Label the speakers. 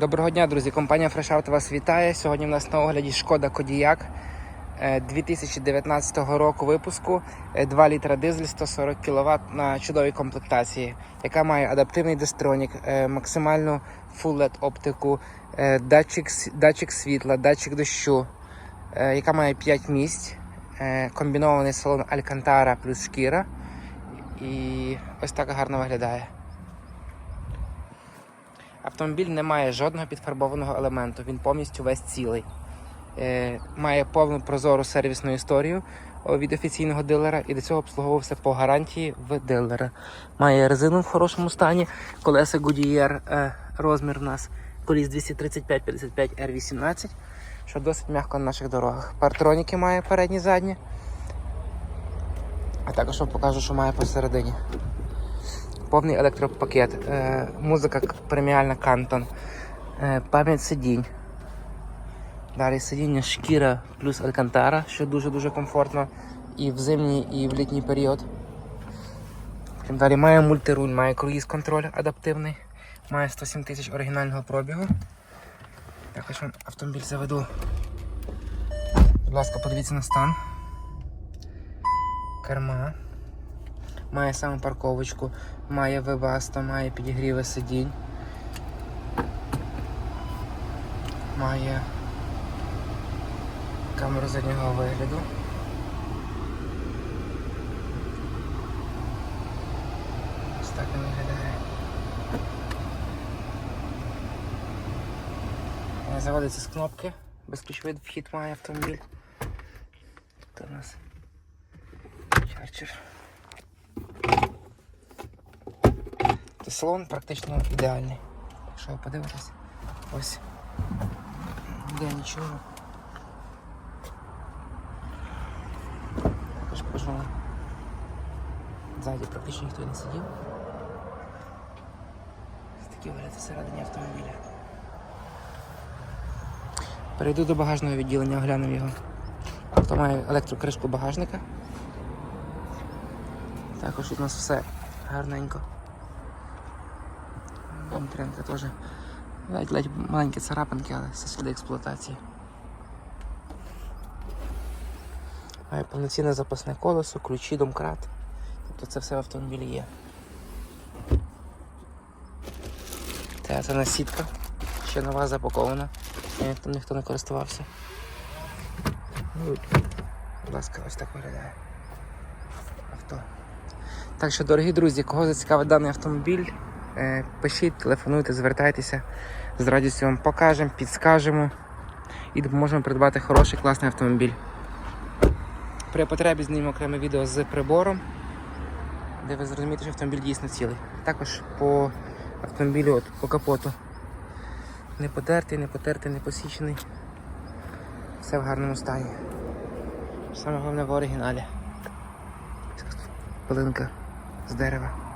Speaker 1: Доброго дня, друзі. Компанія FreshOut вас вітає. Сьогодні в нас на огляді шкода Кодіяк е, 2019 року випуску. Е, 2 літра дизель 140 кВт на чудовій комплектації, яка має адаптивний дистронік, е, максимальну Full LED оптику, е, датчик, датчик світла, датчик дощу, е, яка має 5 місць, е, комбінований салон Alcantara плюс шкіра. І ось так гарно виглядає. Автомобіль не має жодного підфарбованого елементу, він повністю весь цілий. Е, має повну прозору сервісну історію від офіційного дилера і до цього обслуговувався по гарантії в дилера. Має резину в хорошому стані, колеса Goodyear, е, розмір у нас коліс 235-55 R18, що досить м'яко на наших дорогах. Партроніки має передні задні. А також вам покажу, що має посередині повний електропакет, е, музика преміальна Кантон, е, пам'ять сидінь. Далі сидіння шкіра плюс алькантара, що дуже-дуже комфортно і в зимній, і в літній період. Далі має мультируль, має круїз контроль адаптивний, має 107 тисяч оригінального пробігу. Також вам автомобіль заведу. Будь ласка, подивіться на стан. Керма. Має саме парковочку, має вебаста, має підігріви сидінь. Має камеру заднього вигляду. Ось так він виглядає. Заводиться з кнопки, безключовий вхід має автомобіль. Тут у нас чарчер. Салон практично ідеальний. Якщо ви подивитесь, ось ніде нічого. Також покажу вам. Ззаді практично ніхто не сидів. Такі вигляд всередині автомобіля. Перейду до багажного відділення, оглянемо його. Авто має електрокришку багажника. Також у нас все гарненько. Вітрянка теж ледь-ледь маленькі царапинки, але все сліди експлуатації. Має повноцінне запасне колесо, ключі, домкрат. Тобто це все в автомобілі є. Це, це сітка, ще нова запакована. Ніхто, ніхто не користувався. Ну, Будь ласка, ось так виглядає авто. Так що, дорогі друзі, кого зацікавить даний автомобіль, пишіть, телефонуйте, звертайтеся. З радістю вам покажемо, підскажемо і допоможемо придбати хороший класний автомобіль. При потребі знімемо окреме відео з прибором, де ви зрозумієте, що автомобіль дійсно цілий. Також по автомобілю, от, по капоту. Не потертий, не потертий, не посічений. Все в гарному стані. Саме головне в оригіналі. Пилинка з дерева.